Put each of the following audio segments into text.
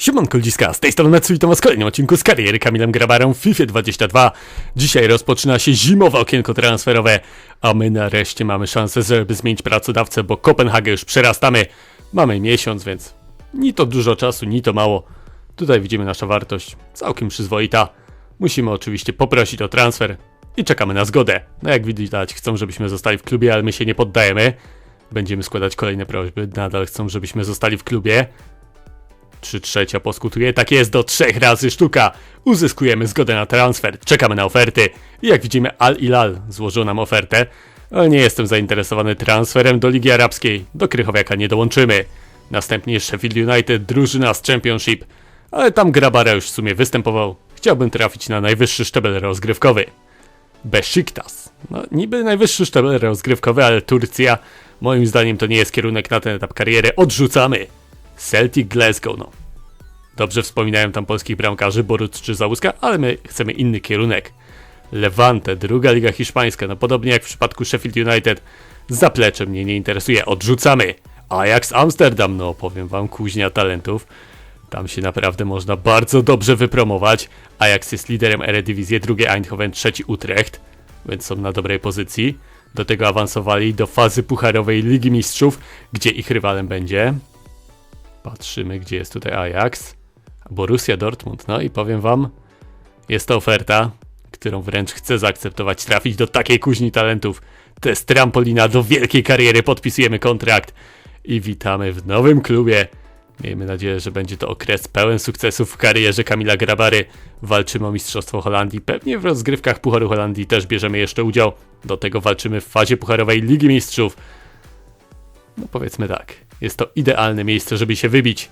Siemanko ludziska, z tej strony witam was w kolejnym odcinku z kariery Kamilem Grabarą w FIFA 22. Dzisiaj rozpoczyna się zimowe okienko transferowe, a my nareszcie mamy szansę, żeby zmienić pracodawcę, bo Kopenhagę już przerastamy. Mamy miesiąc, więc ni to dużo czasu, ni to mało. Tutaj widzimy nasza wartość, całkiem przyzwoita. Musimy oczywiście poprosić o transfer i czekamy na zgodę. No jak widać, chcą, żebyśmy zostali w klubie, ale my się nie poddajemy. Będziemy składać kolejne prośby, nadal chcą, żebyśmy zostali w klubie. 3 trzecia poskutuje, tak jest, do trzech razy sztuka. Uzyskujemy zgodę na transfer, czekamy na oferty. Jak widzimy, Al Ilal złożył nam ofertę, ale nie jestem zainteresowany transferem do Ligi Arabskiej. Do Krychowiaka nie dołączymy. Następnie Sheffield United, drużyna z Championship, ale tam Grabara już w sumie występował. Chciałbym trafić na najwyższy szczebel rozgrywkowy. Besiktas. No, niby najwyższy szczebel rozgrywkowy, ale Turcja, moim zdaniem, to nie jest kierunek na ten etap kariery. Odrzucamy. Celtic Glasgow, no. Dobrze wspominają tam polskich bramkarzy, Boruc czy Załuska, ale my chcemy inny kierunek. Levante, druga liga hiszpańska, no podobnie jak w przypadku Sheffield United, zaplecze mnie nie interesuje, odrzucamy. Ajax Amsterdam, no powiem wam, kuźnia talentów. Tam się naprawdę można bardzo dobrze wypromować. Ajax jest liderem Eredivisie, drugi Eindhoven, trzeci Utrecht, więc są na dobrej pozycji. Do tego awansowali do fazy pucharowej Ligi Mistrzów, gdzie ich rywalem będzie Patrzymy, gdzie jest tutaj Ajax. Borussia Dortmund. No i powiem wam, jest to oferta, którą wręcz chcę zaakceptować. Trafić do takiej kuźni talentów. To jest trampolina do wielkiej kariery. Podpisujemy kontrakt i witamy w nowym klubie. Miejmy nadzieję, że będzie to okres pełen sukcesów w karierze Kamila Grabary. Walczymy o Mistrzostwo Holandii. Pewnie w rozgrywkach Pucharu Holandii też bierzemy jeszcze udział. Do tego walczymy w fazie Pucharowej Ligi Mistrzów. No powiedzmy tak, jest to idealne miejsce, żeby się wybić.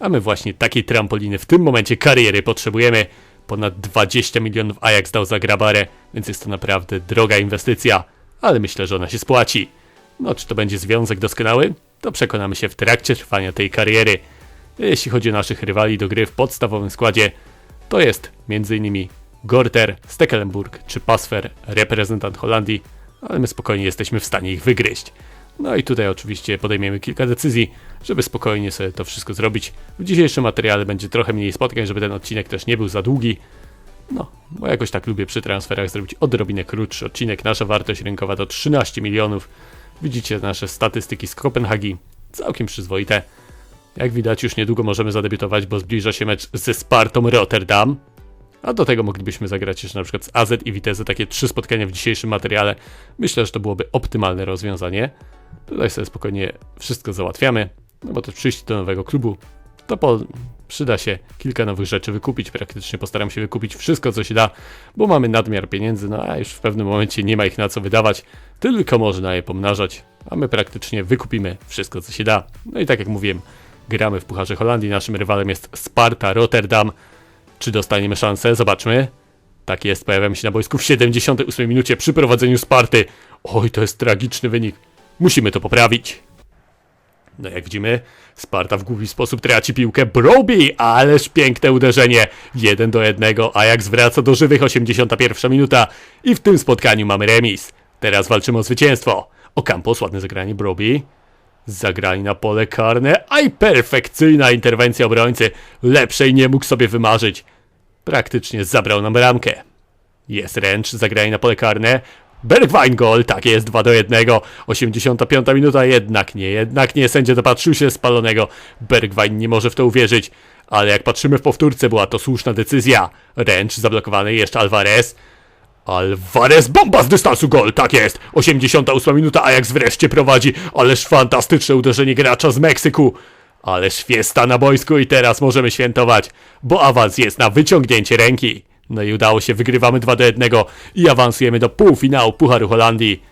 A my właśnie takiej trampoliny w tym momencie kariery potrzebujemy. Ponad 20 milionów Ajax dał za grabarę, więc jest to naprawdę droga inwestycja, ale myślę, że ona się spłaci. No, czy to będzie związek doskonały? To przekonamy się w trakcie trwania tej kariery. Jeśli chodzi o naszych rywali do gry w podstawowym składzie, to jest m.in. Gorter, Stekelenburg czy Pasfer, reprezentant Holandii, ale my spokojnie jesteśmy w stanie ich wygryźć. No i tutaj oczywiście podejmiemy kilka decyzji, żeby spokojnie sobie to wszystko zrobić. W dzisiejszym materiale będzie trochę mniej spotkań, żeby ten odcinek też nie był za długi. No, bo jakoś tak lubię przy transferach zrobić odrobinę krótszy odcinek. Nasza wartość rynkowa to 13 milionów. Widzicie nasze statystyki z Kopenhagi. Całkiem przyzwoite. Jak widać już niedługo możemy zadebiutować, bo zbliża się mecz ze Spartą Rotterdam. A do tego moglibyśmy zagrać jeszcze na przykład z AZ i Vitesse, takie trzy spotkania w dzisiejszym materiale. Myślę, że to byłoby optymalne rozwiązanie. Tutaj sobie spokojnie wszystko załatwiamy, no bo to przyjść do nowego klubu, to po, przyda się kilka nowych rzeczy wykupić, praktycznie postaram się wykupić wszystko co się da, bo mamy nadmiar pieniędzy, no a już w pewnym momencie nie ma ich na co wydawać, tylko można je pomnażać, a my praktycznie wykupimy wszystko co się da. No i tak jak mówiłem, gramy w Pucharze Holandii, naszym rywalem jest Sparta Rotterdam. Czy dostaniemy szansę? Zobaczmy. Tak jest, pojawiamy się na boisku w 78 minucie przy prowadzeniu Sparty. Oj, to jest tragiczny wynik. Musimy to poprawić. No jak widzimy, Sparta w głupi sposób traci piłkę. Broby, ależ piękne uderzenie. 1 do 1, Ajax wraca do żywych, 81 minuta. I w tym spotkaniu mamy remis. Teraz walczymy o zwycięstwo. Ocampos, ładne zagranie Broby. Zagrali na pole karne, a i perfekcyjna interwencja obrońcy. Lepszej nie mógł sobie wymarzyć. Praktycznie zabrał nam ramkę. Jest ręcz, zagrali na pole karne. Bergwijn gol, tak jest, 2 do 1. 85 minuta, jednak nie, jednak nie. Sędzia dopatrzył się spalonego. Bergwijn nie może w to uwierzyć. Ale jak patrzymy w powtórce, była to słuszna decyzja. Ręcz zablokowany, jeszcze Alvarez. Alvarez, bomba z dystansu, gol, tak jest. 88 minuta, Ajax wreszcie prowadzi. Ależ fantastyczne uderzenie gracza z Meksyku. Ależ fiesta na boisku i teraz możemy świętować, bo awans jest na wyciągnięcie ręki. No i udało się, wygrywamy 2 do 1 i awansujemy do półfinału Pucharu Holandii.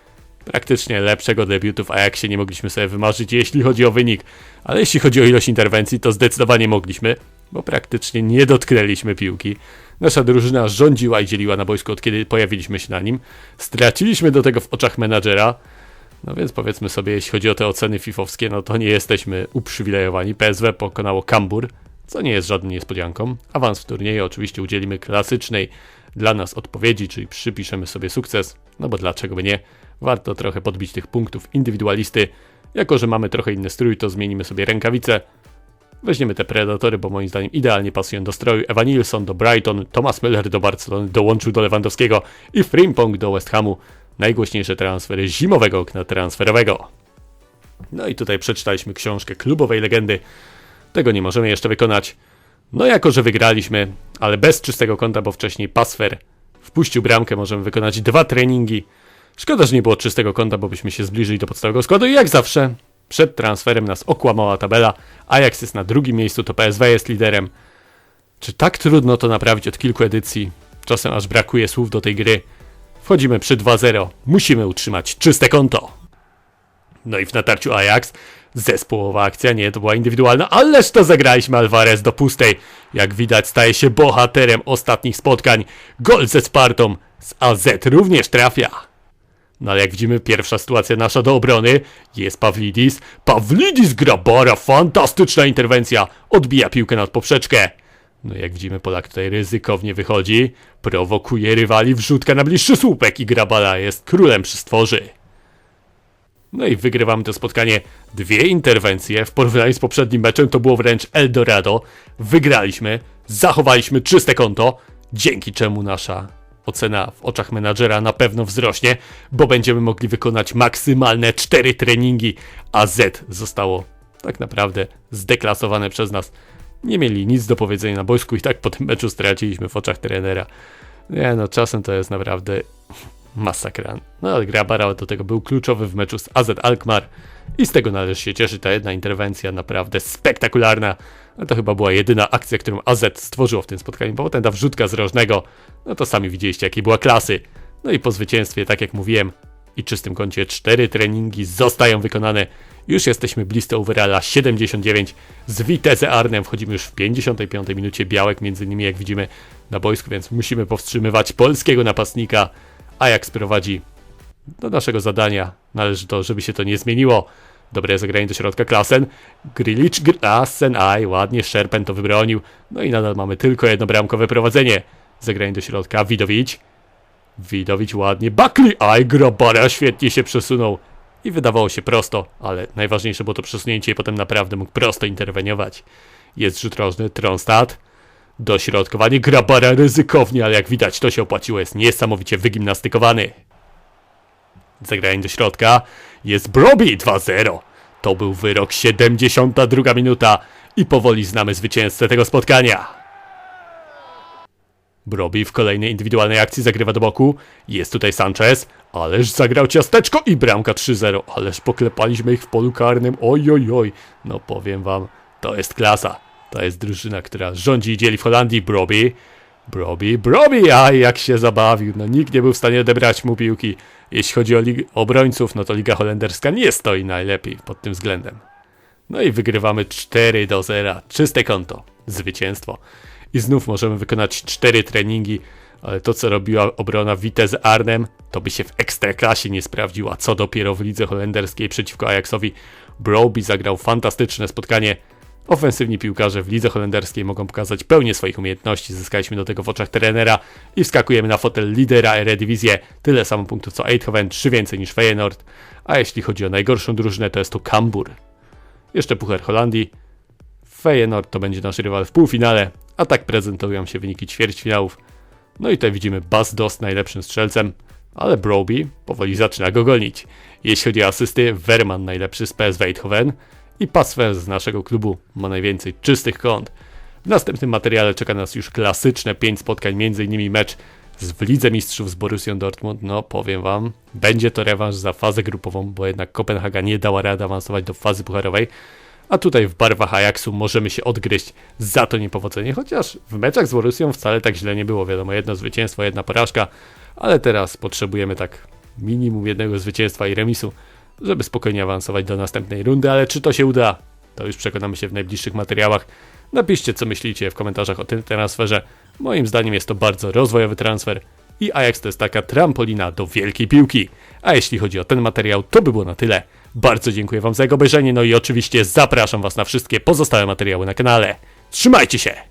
Praktycznie lepszego debiutów, a jak się nie mogliśmy sobie wymarzyć, jeśli chodzi o wynik. Ale jeśli chodzi o ilość interwencji, to zdecydowanie mogliśmy, bo praktycznie nie dotknęliśmy piłki. Nasza drużyna rządziła i dzieliła na boisku od kiedy pojawiliśmy się na nim. Straciliśmy do tego w oczach menadżera. No więc powiedzmy sobie, jeśli chodzi o te oceny fifowskie, no to nie jesteśmy uprzywilejowani. PSW pokonało Kambur, co nie jest żadną niespodzianką. Awans w turnieju oczywiście udzielimy klasycznej dla nas odpowiedzi, czyli przypiszemy sobie sukces, no bo dlaczego by nie? Warto trochę podbić tych punktów indywidualisty. Jako, że mamy trochę inny strój, to zmienimy sobie rękawice. Weźmiemy te Predatory, bo moim zdaniem idealnie pasują do stroju. Evan Nilsson do Brighton, Thomas Müller do Barcelony, dołączył do Lewandowskiego i Frimpong do West Hamu. Najgłośniejsze transfery zimowego okna transferowego. No i tutaj przeczytaliśmy książkę klubowej legendy. Tego nie możemy jeszcze wykonać. No jako, że wygraliśmy, ale bez czystego konta, bo wcześniej Pasfer wpuścił bramkę, możemy wykonać dwa treningi. Szkoda, że nie było czystego konta, bo byśmy się zbliżyli do podstawowego składu i jak zawsze przed transferem nas okłamała tabela. Ajax jest na drugim miejscu, to PSW jest liderem. Czy tak trudno to naprawić od kilku edycji? Czasem aż brakuje słów do tej gry. Wchodzimy przy 2-0. Musimy utrzymać czyste konto. No i w natarciu Ajax zespołowa akcja, nie, to była indywidualna, ależ to zagraliśmy Alvarez do pustej. Jak widać staje się bohaterem ostatnich spotkań. Gol ze Spartą z AZ również trafia. No ale jak widzimy, pierwsza sytuacja nasza do obrony jest Pawlidis. Pawlidis grabara, fantastyczna interwencja. Odbija piłkę nad poprzeczkę. No jak widzimy, Polak tutaj ryzykownie wychodzi. Prowokuje rywali, wrzutka na bliższy słupek i grabara jest królem przy stworzy. No i wygrywamy to spotkanie. Dwie interwencje w porównaniu z poprzednim meczem to było wręcz Eldorado. Wygraliśmy, zachowaliśmy czyste konto, dzięki czemu nasza ocena w oczach menadżera na pewno wzrośnie, bo będziemy mogli wykonać maksymalne cztery treningi, a Z zostało tak naprawdę zdeklasowane przez nas. Nie mieli nic do powiedzenia na boisku i tak po tym meczu straciliśmy w oczach trenera. Nie no, czasem to jest naprawdę masakra. No ale Grabara do tego był kluczowy w meczu z AZ Alkmaar i z tego należy się cieszyć. Ta jedna interwencja naprawdę spektakularna. No to chyba była jedyna akcja, którą AZ stworzyło w tym spotkaniu, bo potem ta wrzutka z rożnego, no to sami widzieliście jakiej była klasy. No i po zwycięstwie, tak jak mówiłem, i czystym kącie cztery treningi zostają wykonane. Już jesteśmy blisko overalla 79. Z Vitesse Arnem wchodzimy już w 55 minucie. Białek między nimi, jak widzimy, na boisku, więc musimy powstrzymywać polskiego napastnika. Ajax prowadzi do naszego zadania. Należy to, żeby się to nie zmieniło. Dobre zagranie do środka, Klasen. Grilich, Klasen, aj, ładnie, Szerpen to wybronił. No i nadal mamy tylko jedno bramkowe prowadzenie. Zagranie do środka, Widowicz. Widowicz ładnie, Buckley, aj, Grabara świetnie się przesunął. I wydawało się prosto, ale najważniejsze było to przesunięcie i potem naprawdę mógł prosto interweniować. Jest rzut rożny, Tronstad. Dośrodkowanie Grabara ryzykownie, ale jak widać to się opłaciło, jest niesamowicie wygimnastykowany. Zagranie do środka. Jest Broby 2-0. To był wyrok 72 minuta i powoli znamy zwycięzcę tego spotkania. Broby w kolejnej indywidualnej akcji zagrywa do boku. Jest tutaj Sanchez, ależ zagrał ciasteczko i bramka 3-0. Ależ poklepaliśmy ich w polu karnym. Oj, oj, oj. No powiem wam, to jest klasa. To jest drużyna, która rządzi i dzieli w Holandii. Broby, Broby, Broby, aj jak się zabawił. No nikt nie był w stanie odebrać mu piłki. Jeśli chodzi o obrońców, no to Liga Holenderska nie stoi najlepiej pod tym względem. No i wygrywamy 4 do 0. Czyste konto. Zwycięstwo. I znów możemy wykonać 4 treningi, ale to co robiła obrona Vitesse Arnhem, to by się w ekstraklasie nie sprawdziła. Co dopiero w lidze holenderskiej przeciwko Ajaxowi. Broby zagrał fantastyczne spotkanie. Ofensywni piłkarze w lidze holenderskiej mogą pokazać pełnię swoich umiejętności. Zyskaliśmy do tego w oczach trenera i wskakujemy na fotel lidera Eredivisie. Tyle samo punktów co Eindhoven, 3 więcej niż Feyenoord. A jeśli chodzi o najgorszą drużynę, to jest to Kambur. Jeszcze Puchar Holandii. Feyenoord to będzie nasz rywal w półfinale, a tak prezentują się wyniki ćwierćfinałów. No i tutaj widzimy Bas Dost najlepszym strzelcem, ale Broby powoli zaczyna go gonić. Jeśli chodzi o asysty, Werman najlepszy z PSV Eindhoven i Paswer z naszego klubu ma najwięcej czystych kąt. W następnym materiale czeka nas już klasyczne 5 spotkań, m.in. mecz z w Lidze Mistrzów z Borussią Dortmund. No powiem wam, będzie to rewanż za fazę grupową, bo jednak Kopenhaga nie dała rady awansować do fazy pucharowej. A tutaj w barwach Ajaxu możemy się odgryźć za to niepowodzenie, chociaż w meczach z Borussią wcale tak źle nie było. Wiadomo, jedno zwycięstwo, jedna porażka, ale teraz potrzebujemy tak minimum jednego zwycięstwa i remisu, żeby spokojnie awansować do następnej rundy, ale czy to się uda? To już przekonamy się w najbliższych materiałach. Napiszcie, co myślicie w komentarzach o tym transferze. Moim zdaniem jest to bardzo rozwojowy transfer i Ajax to jest taka trampolina do wielkiej piłki. A jeśli chodzi o ten materiał, to by było na tyle. Bardzo dziękuję Wam za jego obejrzenie, no i oczywiście zapraszam Was na wszystkie pozostałe materiały na kanale. Trzymajcie się!